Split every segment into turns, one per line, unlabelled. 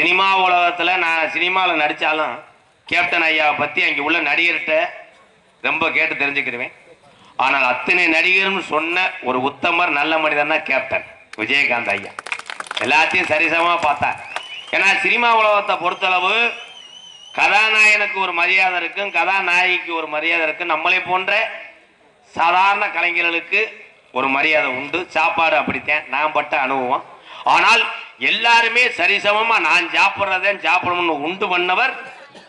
Cinema உலகத்தில் நான் சினிமாவில் நடித்தாலும் கேப்டன் ஐயாவை பற்றி அங்கே உள்ள நடிகர்கிட்ட ரொம்ப கேட்டு தெரிஞ்சுக்கிடுவேன். ஆனால் அத்தனை நடிகர்னு சொன்ன ஒரு உத்தமர் நல்ல மனிதன்னா கேப்டன் விஜயகாந்த் ஐயா. எல்லாத்தையும் சரிசமமாக பார்த்தார். ஏன்னா சினிமா உலகத்தை பொறுத்தளவு கதாநாயகனுக்கு ஒரு மரியாதை இருக்கும் கதாநாயகிக்கு ஒரு மரியாதை இருக்கும். நம்மளை போன்ற சாதாரண கலைஞர்களுக்கு ஒரு மரியாதை உண்டு. சாப்பாடு அப்படித்தான் நான் பட்ட அனுபவம். ஆனால் எல்லாருமே சரிசமமா நான் சாப்பிட்றதே சாப்பிடணும்னு உண்டு பண்ணவர்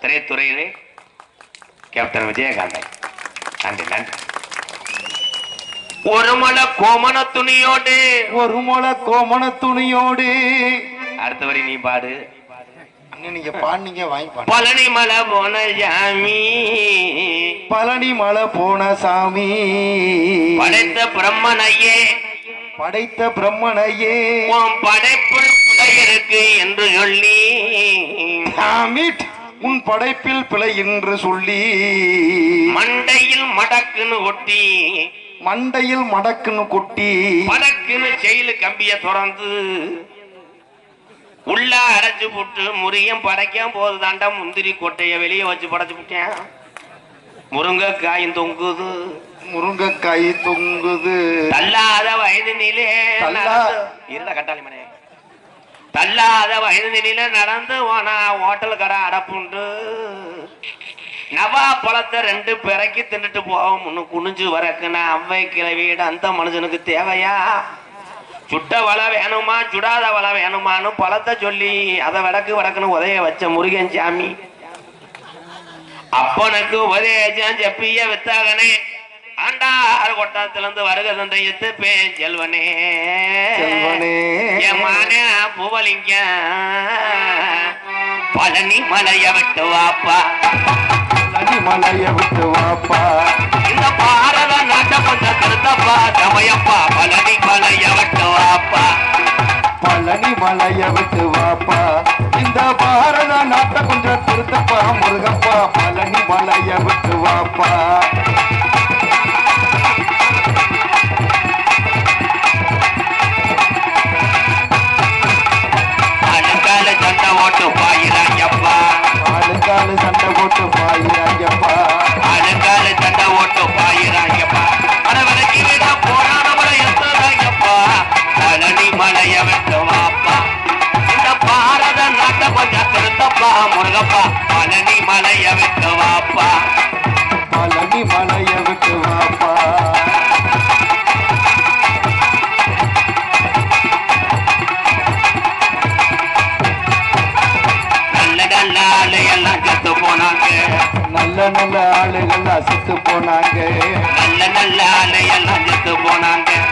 திரைத்துறையிலே கேப்டன் விஜயகாந்த். நன்றி நன்றி. ஒரு மலை கோமண துணியோடு.
ஒரு கோமண துணியோடு.
அடுத்த வரி நீ பாடு.
நீங்க பாடுனீங்க வாங்கி
பழனி மலை போன ஜாமி
பழனி மலை போன சாமி.
படைத்த பிரம்மனையே.
படைத்த பிரம்மனையே.
உன் புடையிருக்கு என்று சொல்லி.
சாமி உன் படைப்பில் பிழை என்று சொல்லி.
மண்டையில் மடக்குன்னு ஒட்டி
மண்டையில் மடக்குன்னு கொட்டி.
மடக்குன்னு செயலு கம்பிய திறந்து. உள்ள அடைச்சு புட்டு முறியம் படைக்கும் போது தாண்டா முந்திரி கொட்டைய வெளியே வச்சு படைச்சு விட்டேன். முருங்கைக்காயும் தொங்குது.
முருங்கைக்காய் தொங்குது.
தள்ளாத வயதினிலே
தள்ளா-
நடந்து- இருடா கட்டாளி மனே. தள்ளாத வயதினிலே நடந்து ஓனா ஹோட்டல் கடை அடப்புண்டு. நவா பழத்தை ரெண்டு பிறக்கி தின்னுட்டு போவோம். முன்னு குனிஞ்சு வரக்குன்னா அவ்வை கிளவியிட அந்த மனுஷனுக்கு தேவையா? சுட்ட வலை வேணுமா சுடாத வலை வேணுமான்னு பழத்தை சொல்லி அதை வடக்கு வடக்குன்னு உதய வச்ச முருகன் சாமி. அப்பனுக்கு உபதேசம் செப்பிய வித்தாகனே. ஆண்டார் கொட்டத்துல இருந்து வருக தந்தையத்து பேன் செல்வனே. மானே பூவலிங்க. பழனி மலைய விட்டு வாப்பா.
நதி மலைய விட்டு வாப்பா.
இந்த பாரத நாட்ட கொஞ்சம் திருத்தப்பா சமயப்பா பழனி மலைய விட்டு வாப்பா.
பழனி மலைய விட்டு வாப்பா. இந்த பாரத நாட்டை கொஞ்சம் திருத்தப்பா முருகப்பா பழனி மலைய விட்டு வாப்பா.
முருகப்பா பழனி மலைய விட்டு வாப்பா.
பழனி மலைய விட்டு வாப்பா.
நல்ல நல்ல ஆளு எல்லாம் செத்து போனாங்க.
நல்ல நல்ல ஆளுகள் அசத்து போனாங்க.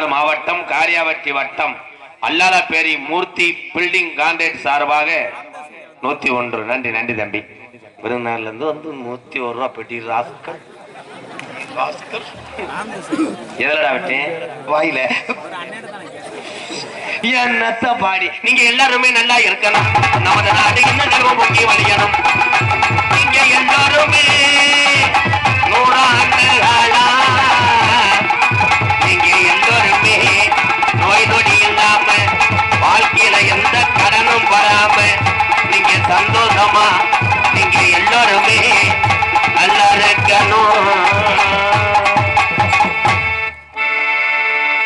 விருதுநகர் மாவட்டம் காரியாவட்டி வட்டம் அல்லாதப்பேரி மூர்த்தி பில்டிங் கான்ட்ராக்ட் சார்பாக நூத்தி ஒன்று. நன்றி நன்றி தம்பி. விருதுநகர்ல இருந்து வந்து நூத்தி ஒரு ரூபா பெட்டி ராஸ்கல் ராஸ்கல் விட்டேன்
வாயில.
என்னத்த பாடி? நீங்க எல்லாருமே நல்லா இருக்கணும். நமது நாடு என்ன நிறுவ பொங்கி வழியணும்